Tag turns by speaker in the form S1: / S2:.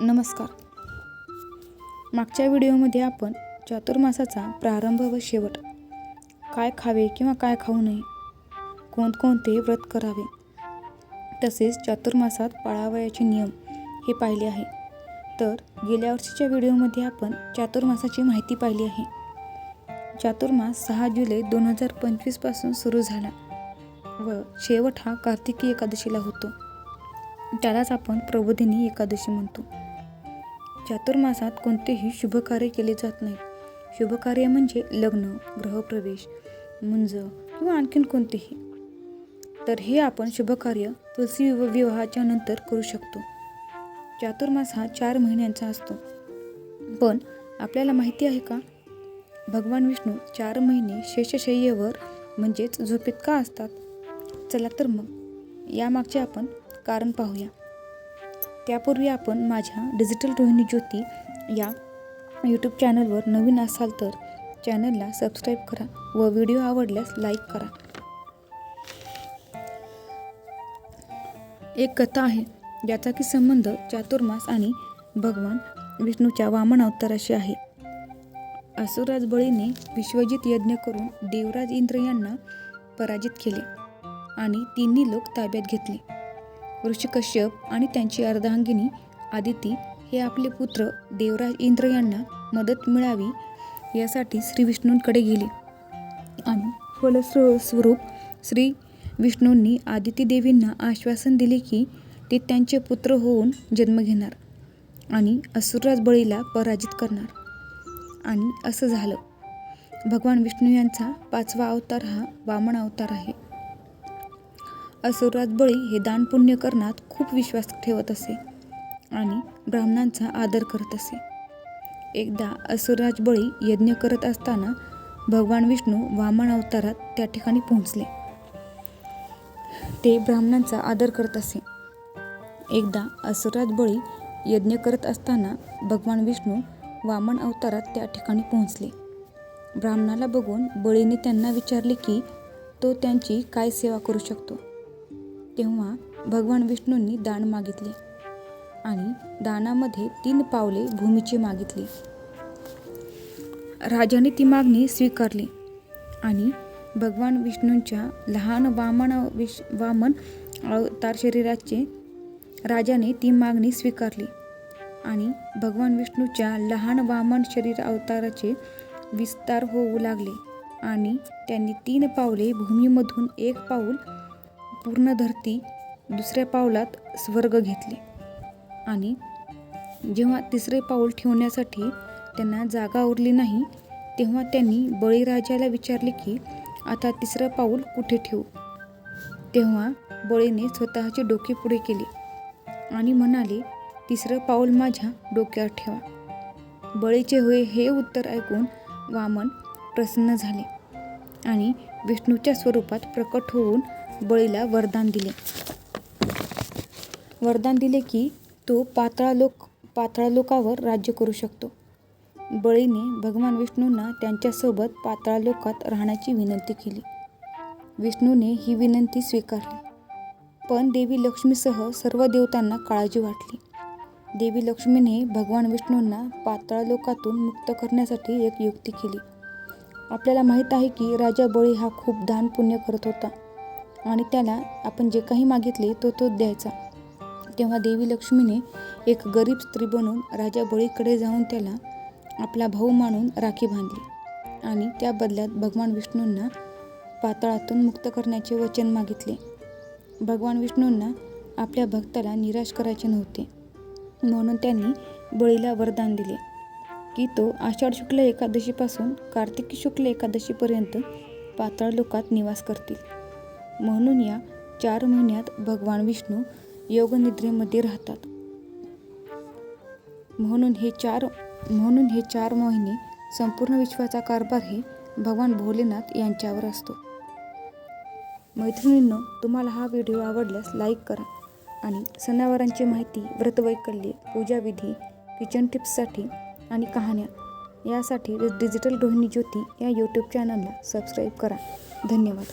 S1: नमस्कार. मागच्या व्हिडिओमध्ये आपण चातुर्मासाचा प्रारंभ व शेवट काय खावे किंवा काय खाऊ नये कोणकोणते व्रत करावे तसेच चातुर्मासात पाळावयाचे नियम हे पाहिले आहे. तर गेल्या वर्षीच्या व्हिडिओमध्ये आपण चातुर्मासाची माहिती पाहिली आहे. चातुर्मास सहा जुलै दोन हजार पंचवीसपासून सुरू झाला व शेवट हा कार्तिकी एकादशीला होतो. त्यालाच आपण प्रबोधिनी एकादशी म्हणतो. चातुर्मासात कोणतेही शुभकार्य केले जात नाही. शुभकार्य म्हणजे लग्न गृहप्रवेश मुंज किंवा आणखीन कोणतेही. तर हे आपण शुभकार्य तुलसी विव- विवाहाच्या नंतर करू शकतो. चातुर्मास हा चार महिन्यांचा असतो. पण आपल्याला माहिती आहे का? भगवान विष्णू चार महिने शेषशय्येवर म्हणजेच झोपेत का असतात? चला तर मग यामागचे आपण कारण पाहूया. त्यापूर्वी आपण माझ्या डिजिटल रोहिणी ज्योती या यूट्यूब चॅनलवर नवीन असाल तर चॅनलला सबस्क्राईब करा व व्हिडिओ आवडल्यास लाईक करा. एक कथा आहे ज्याचा की संबंध चातुर्मास आणि भगवान विष्णूच्या वामन अवताराशी आहे. असुराज बळीने विश्वजित यज्ञ करून देवराज इंद्र यांना पराजित केले आणि तिन्ही लोक ताब्यात घेतले. ऋषिकश्यप आणि त्यांची अर्धांगिनी आदिती हे आपले पुत्र देवराज इंद्र यांना मदत मिळावी यासाठी श्री विष्णूंकडे गेले. आणि फलस्व स्वरूप श्री विष्णूंनी आदिती देवींना आश्वासन दिले की ते त्यांचे पुत्र होऊन जन्म घेणार आणि असुरराज बळीला पराजित करणार. आणि असं झालं. भगवान विष्णू यांचा पाचवा अवतार हा वामन अवतार आहे. असुरराज बळी हे दानपुण्य करण्यात खूप विश्वास ठेवत असे आणि ब्राह्मणांचा आदर करत असे. एकदा असुरराज बळी यज्ञ करत असताना भगवान विष्णू वामन अवतारात त्या ठिकाणी पोहोचले. ते ब्राह्मणांचा आदर करत असे. एकदा असुरराज बळी यज्ञ करत असताना भगवान विष्णू वामन अवतारात त्या ठिकाणी पोहोचले. ब्राह्मणाला बघून बळीने त्यांना विचारले की तो त्यांची काय सेवा करू शकतो? तेव्हा भगवान विष्णूंनी दान मागितले आणि दानामध्ये तीन पावले भूमीची मागितली. राजाने ती मागणी स्वीकारली आणि भगवान विष्णूंच्या लहान वामन विश वामन अवतार शरीराचे राजाने ती मागणी स्वीकारली आणि भगवान विष्णूच्या लहान वामन शरीर अवताराचे विस्तार होऊ लागले आणि त्यांनी तीन पावले भूमीमधून एक पाऊल पूर्ण धरती दुसऱ्या पावलात स्वर्ग घेतले. आणि जेव्हा तिसरे पाऊल ठेवण्यासाठी त्यांना जागा उरली नाही तेव्हा त्यांनी बळीराजाला विचारले की आता तिसरं पाऊल कुठे ठेवू? तेव्हा बळीने स्वतःचे डोके पुढे केले आणि म्हणाले तिसरं पाऊल माझ्या डोक्यावर ठेवा. बळीचे होय हे उत्तर ऐकून वामन प्रसन्न झाले आणि विष्णूच्या स्वरूपात प्रकट होऊन बळीला वरदान दिले. वरदान दिले की तो पाताळा लोक राज्य करू शकतो. बळीने भगवान विष्णूंना त्यांच्यासोबत पाताळालोकात राहण्याची विनंती केली. विष्णूने ही विनंती स्वीकारली. पण देवी लक्ष्मीसह सर्व देवतांना काळजी वाटली. देवी लक्ष्मीने भगवान विष्णूंना पाताळ लोकातून मुक्त करण्यासाठी एक युक्ती केली. आपल्याला माहीत आहे की राजा बळी हा खूप दान पुण्य करत होता. आणि त्याला आपण जे काही मागितले तो तो द्यायचा. तेव्हा देवी लक्ष्मीने एक गरीब स्त्री बनून राजा बळीकडे जाऊन त्याला आपला भाऊ मानून राखी बांधली आणि त्या बदल्यात भगवान विष्णूंना पाताळातून मुक्त करण्याचे वचन मागितले. भगवान विष्णूंना आपल्या भक्ताला निराश करायचे नव्हते. म्हणून त्यांनी बळीला वरदान दिले की तो आषाढ शुक्ल एकादशीपासून कार्तिकी शुक्ल एकादशीपर्यंत पाताळ लोकात निवास करतील. म्हणून या चार महिन्यात भगवान विष्णू योगनिद्रेमध्ये राहतात. म्हणून हे चार म्हणून हे चार महिने संपूर्ण विश्वाचा कारभार हे भगवान भोलेनाथ यांच्यावर असतो. मैत्रिणींनो तुम्हाला हा व्हिडिओ आवडल्यास लाईक करा आणि सणावारांची माहिती व्रतवैकल्ये पूजाविधी किचन टिप्ससाठी आणि कहाण्या यासाठी डिजिटल रोहिणी ज्योती या यूट्यूब चॅनलला सबस्क्राईब करा. धन्यवाद.